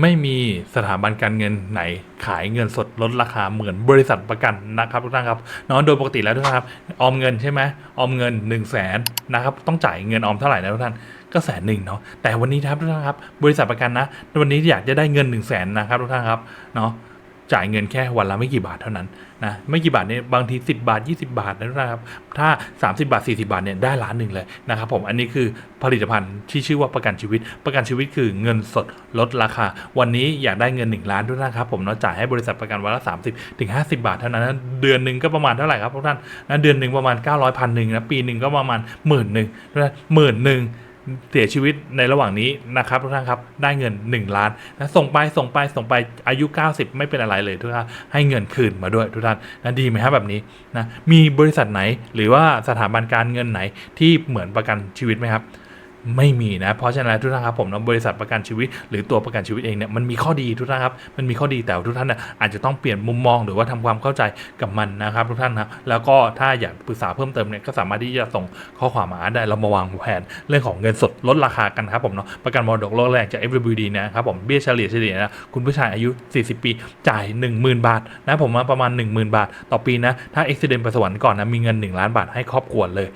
ไม่มีสถาบันการเงินไหนขายเงินสดลดราคาเหมือนบริษัทประกันนะครับทุกท่านครับเนาะโดยปกติแล้วทุกท่านครับออมเงินใช่ไหมออมเงิน1นึ่งแสนนะครับต้องจ่ายเงินออมเท่าไหร่นะทุกท่านก็แสนหนึ่งเนาะแต่วันนี้ครับทุกท่านครับบริษัทประกันนะ วันนี้อยากจะได้เงิน1นึ่งแสนนะครับทุกท่านครับเนาะ จ่ายเงินแค่วันละไม่กี่บาทเท่านั้นนะไม่กี่บาทเนี่ยบางที 10 บาท 20 บาทนะทุกท่านครับถ้า 30 บาท 40 บาทเนี่ยได้ล้านหนึ่งเลยนะครับผมอันนี้คือผลิตภัณฑ์ที่ชื่อว่าประกันชีวิต ประกันชีวิตคือเงินสดลดราคา วันนี้อยากได้เงิน 1 ล้านทุกท่านครับผมเนาะจ่ายให้บริษัทประกันวันละ 30ถึง50 บาทเท่านั้นนะเดือนหนึ่งก็ประมาณเท่าไหร่ครับทุกท่านนะเดือนหนึ่งประมาณ900พันหนึ่งนะปีหนึ่งก็ประมาณหมื่นหนึ่งนะหมื่นหนึ่ง เสียชีวิตในระหว่างนี้นะครับทุกท่านครับได้เงิน 1 ล้านนะส่งไปส่งไปส่งไปอายุ 90 ไม่เป็นอะไรเลยทุกท่านให้เงินคืนมาด้วยทุกท่านนะดีไหมครับแบบนี้นะมีบริษัทไหนหรือว่าสถาบันการเงินไหนที่เหมือนประกันชีวิตไหมครับ ไม่มีนะ เพราะฉะนั้นทุกท่านครับผมนะบริษัทประกันชีวิต หรือตัวประกันชีวิตเองเนี่ยมันมีข้อดีทุกท่านครับมันมีข้อดีแต่ทุกท่านน่ะอาจจะต้องเปลี่ยนมุมมองหรือว่าทำความเข้าใจกับมันนะครับทุกท่านนะแล้วก็ถ้าอยากปรึกษาเพิ่มเติมเนี่ยก็สามารถที่จะส่งข้อความมาได้เรามาวางแผนเรื่องของเงินสดลดราคากันครับผมเนาะประกันมรดกโลกแรกจาก FWD นะครับผมเบี้ยเฉลี่ยเฉลี่ยนะคุณผู้ชายอายุ 40 ปีจ่าย 10,000 บาทนะผมว่าประมาณ 10,000 บาท ต่อปีนะถ้าอุบิเหตุไปสวรรค์ก่อนนะมีเงิน 1 ล้านบาทให้ครอบครัวเลย